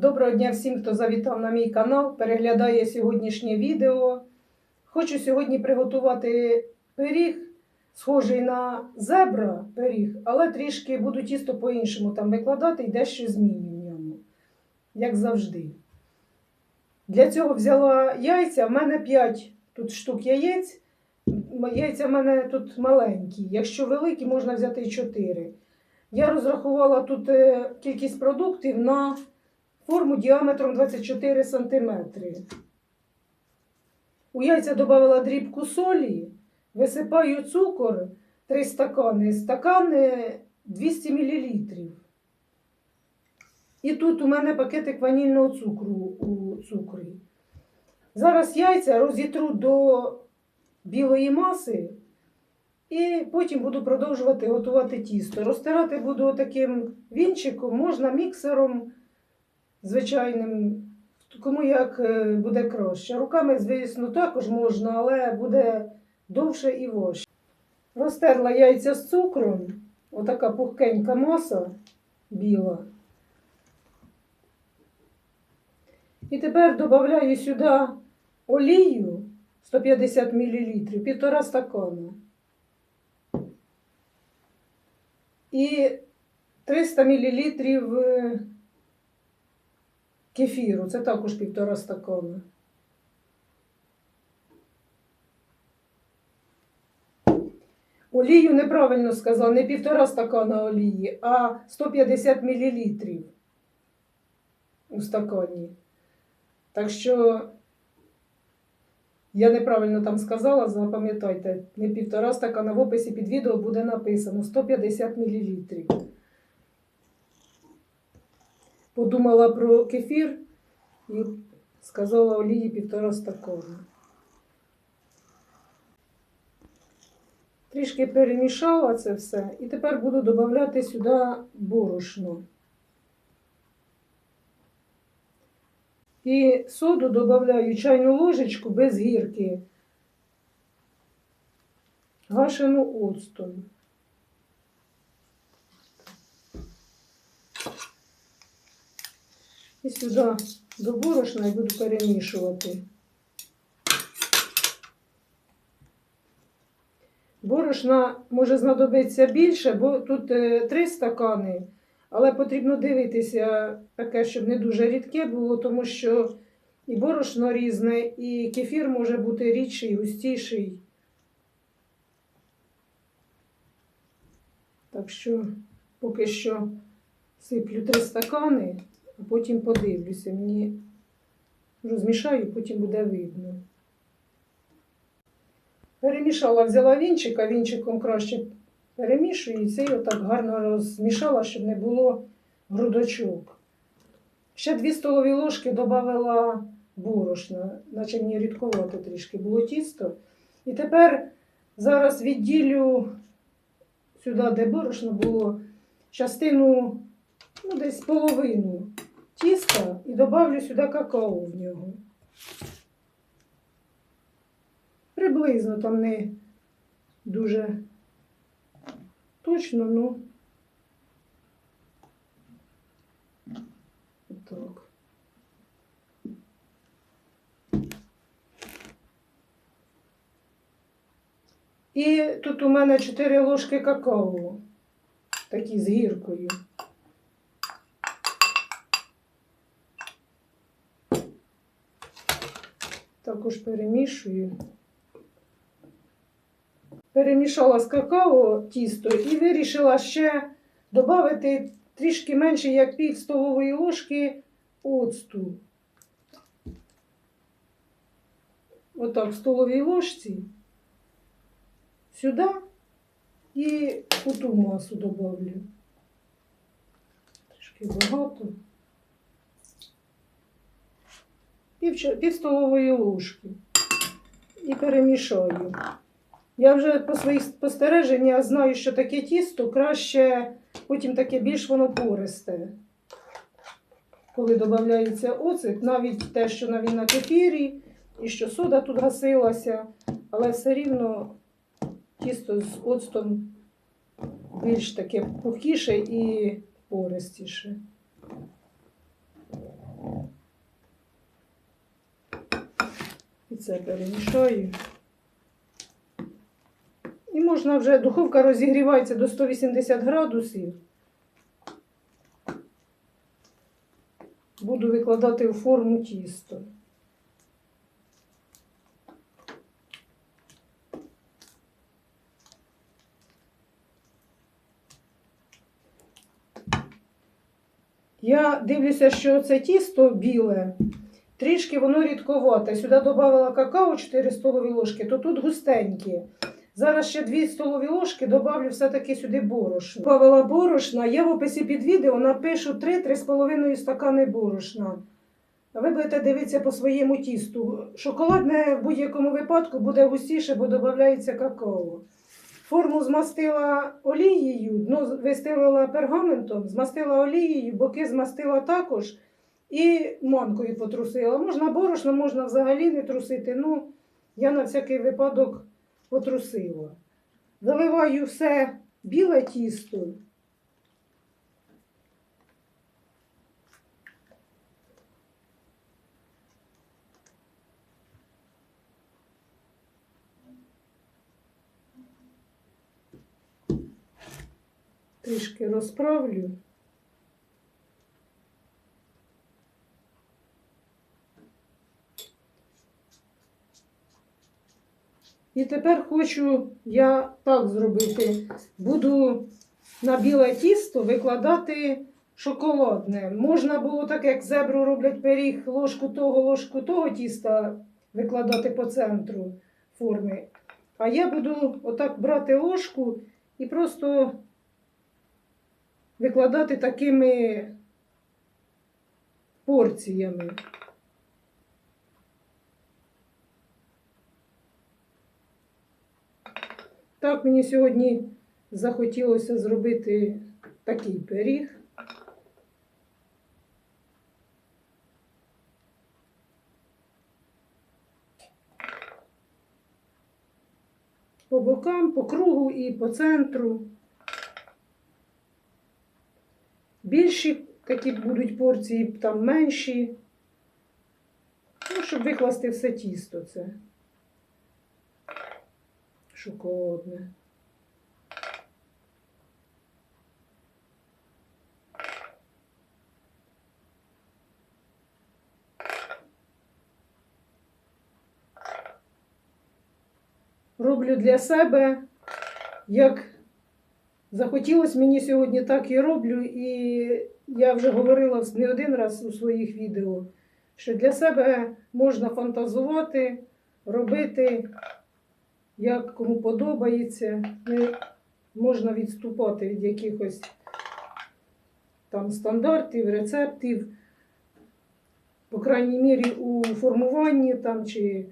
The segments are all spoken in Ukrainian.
Доброго дня всім, хто завітав на мій канал, переглядає сьогоднішнє відео. Хочу сьогодні приготувати пиріг, схожий на зебра пиріг, але трішки буду тісто по-іншому там викладати і дещо зміню в ньому, як завжди. Для цього взяла яйця. В мене 5 тут штук яєць. Яйця в мене тут маленькі. Якщо великі, можна взяти і 4. Я розрахувала тут е, кількість продуктів на форму діаметром 24 см. У яйця додала дрібку солі, висипаю цукор 3 стакани, стакан е, 200 мл. І тут у мене пакетик ванільного цукру у цукрі. Зараз яйця розітру до білої маси і потім буду продовжувати готувати тісто. Розтирати буду таким вінчиком, можна міксером звичайним, кому як е, буде краще. Руками, звісно, також можна, але буде довше і важче. Розтерла яйця з цукром, отака пухкенька маса біла. І тепер додаю сюди олію 150 мл, півтора стакана. І 300 мл кефіру, це також півтора стакана. Олію неправильно сказала, не півтора стакана олії, а 150 мл у стакані. Так що я неправильно там сказала, запам'ятайте, не півтора стакана в описі під відео буде написано 150 мл. Подумала про кефір і сказала олії півтора стакана. Трішки перемішала це все і тепер буду додавати сюди борошно. І соду додаю чайну ложечку без гірки. Гашену оцтом. І сюди до борошна і буду перемішувати. Борошна може знадобиться більше, бо тут е, три стакани, але потрібно дивитися таке, щоб не дуже рідке було, тому що і борошно різне, і кефір може бути рідший, густіший. Так що поки що сиплю три стакани, потім подивлюся. Мені розмішаю, потім буде видно. Перемішала, взяла вінчик, а вінчиком краще перемішується і отак гарно розмішала, щоб не було грудочок. Ще дві столові ложки додала борошна, наче мені рідковато трішки було тісто. І тепер зараз відділю сюди, де борошно було, частину, ну десь половину тіста і додавлю сюди какао в нього. Приблизно там не дуже точно, ну. Так. І тут у мене 4 ложки какао, такі з гіркою. Також перемішую. Перемішала з какао тісто і вирішила ще додати трішки менше, як пів столової ложки оцту. Отак, в столовій ложці сюди і у ту масу добавлю. Трішки багато. Пів, пів столової ложки. І перемішаю. Я вже по своїх спостереженнях знаю, що таке тісто краще, потім таке більш воно пористе. Коли додається оцет, навіть те, що навіть на кефірі, і що сода тут гасилася, але все рівно тісто з оцтом більш таке пухіше і пористіше. І це перемішаю. І можна вже, духовка розігрівається до 180 градусів. Буду викладати у форму тісто. Я дивлюся, що це тісто біле, трішки воно рідковате. Сюди додавала какао 4 столові ложки, то тут густенькі. Зараз ще 2 столові ложки добавлю все-таки сюди борошно. Добавила борошна, я в описі під відео напишу 3-3,5 стакани борошна. Ви будете дивитися по своєму тісту. Шоколадне в будь-якому випадку буде густіше, бо додається какао. Форму змастила олією, дно вистелила пергаментом, змастила олією, боки змастила також і манкою потрусила. Можна борошно, можна взагалі не трусити. Ну, я на всякий випадок потрусила. Заливаю все біле тісто. Трішки розправлю. І тепер хочу я так зробити. Буду на біле тісто викладати шоколадне. Можна було так, як зебру роблять пиріг, ложку того, ложку того тіста викладати по центру форми. А я буду отак брати ложку і просто викладати такими порціями. Так, мені сьогодні захотілося зробити такий пиріг. По бокам, по кругу і по центру. Більші такі будуть порції, там менші. Ну, щоб викласти все тісто це. Шоколадне. Роблю для себе, як захотілося мені сьогодні, так і роблю. І я вже говорила не один раз у своїх відео, що для себе можна фантазувати, робити як кому подобається, не можна відступати від якихось там стандартів, рецептів, по крайній мірі у формуванні там чи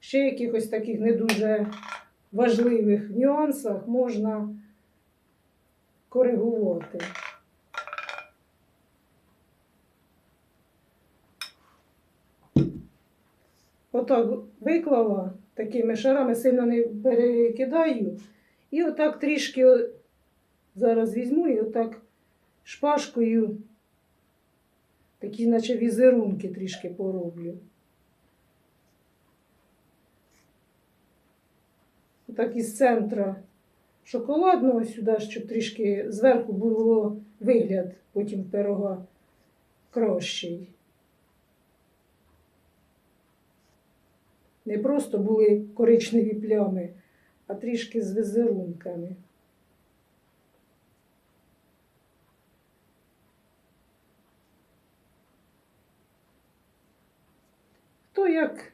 ще якихось таких не дуже важливих нюансах можна коригувати. Отак виклала такими шарами, сильно не перекидаю. І отак трішки зараз візьму і отак шпажкою такі, наче візерунки трішки пороблю. Отак із центра шоколадного сюди, щоб трішки зверху було вигляд потім пирога кращий. Не просто були коричневі плями, а трішки з візерунками. Хто як,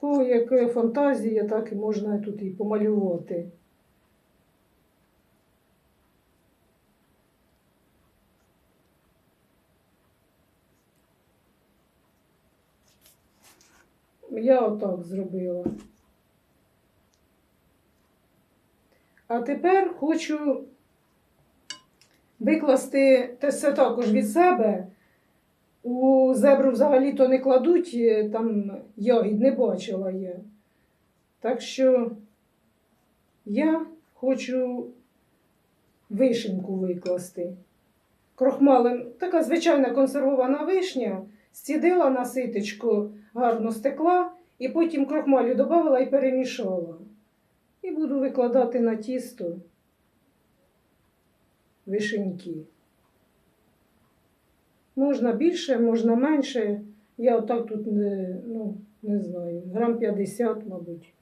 кого яка фантазія, так і можна тут і помалювати. Я отак зробила. А тепер хочу викласти те все також від себе. У зебру взагалі-то не кладуть, е, там ягід не бачила я. Так що я хочу вишеньку викласти. крохмалем, така звичайна консервована вишня, зцідила на ситечку, гарно стекла, і потім крохмалю додала і перемішала. І буду викладати на тісто вишеньки. Можна більше, можна менше. Я отак тут не, ну, не знаю, грам 50, мабуть.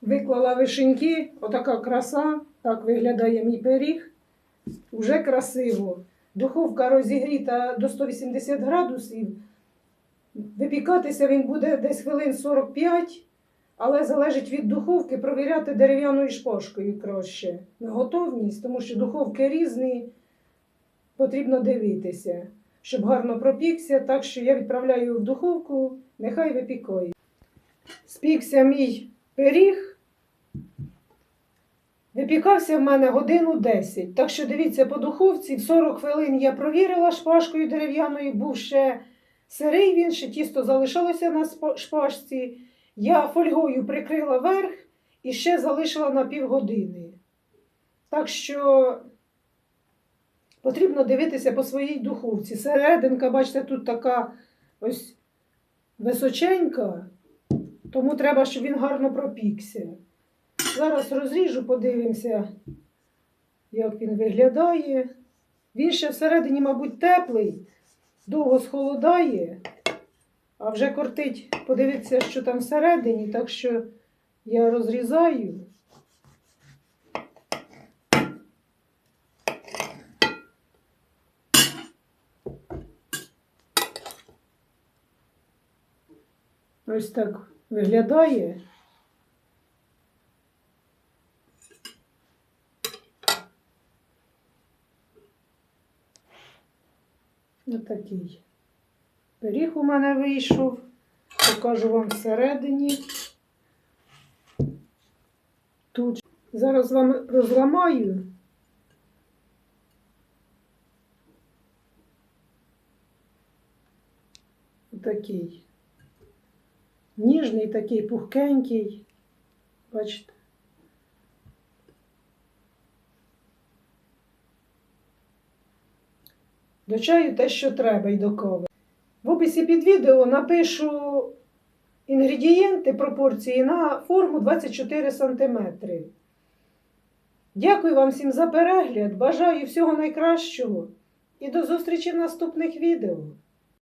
Виклала вишеньки, отака краса, так виглядає мій пиріг. Уже красиво. Духовка розігріта до 180 градусів. Випікатися він буде десь хвилин 45, але залежить від духовки, провіряти дерев'яною шпажкою краще на готовність, тому що духовки різні, потрібно дивитися, щоб гарно пропікся. Так що я відправляю в духовку, нехай випікає. Спікся мій пиріг. Випікався в мене годину 10. Так що дивіться, по духовці в 40 хвилин я провірила шпажкою дерев'яною, був ще сирий він, ще тісто залишалося на шпажці. Я фольгою прикрила верх і ще залишила на півгодини. Так що потрібно дивитися по своїй духовці. Серединка, бачите, тут така ось височенька, тому треба, щоб він гарно пропікся. Зараз розріжу, подивимося, як він виглядає. Він ще всередині, мабуть, теплий, довго схолодає, а вже кортить подивитися, що там всередині, так що я розрізаю. Ось так виглядає. Отакий пиріг у мене вийшов. Покажу вам всередині. Тут зараз вам розламаю. Отакий. Ніжний такий, пухкенький. Бачите? До чаю те, що треба, і до кави. В описі під відео напишу інгредієнти, пропорції на форму 24 см. Дякую вам всім за перегляд. Бажаю всього найкращого і до зустрічі в наступних відео.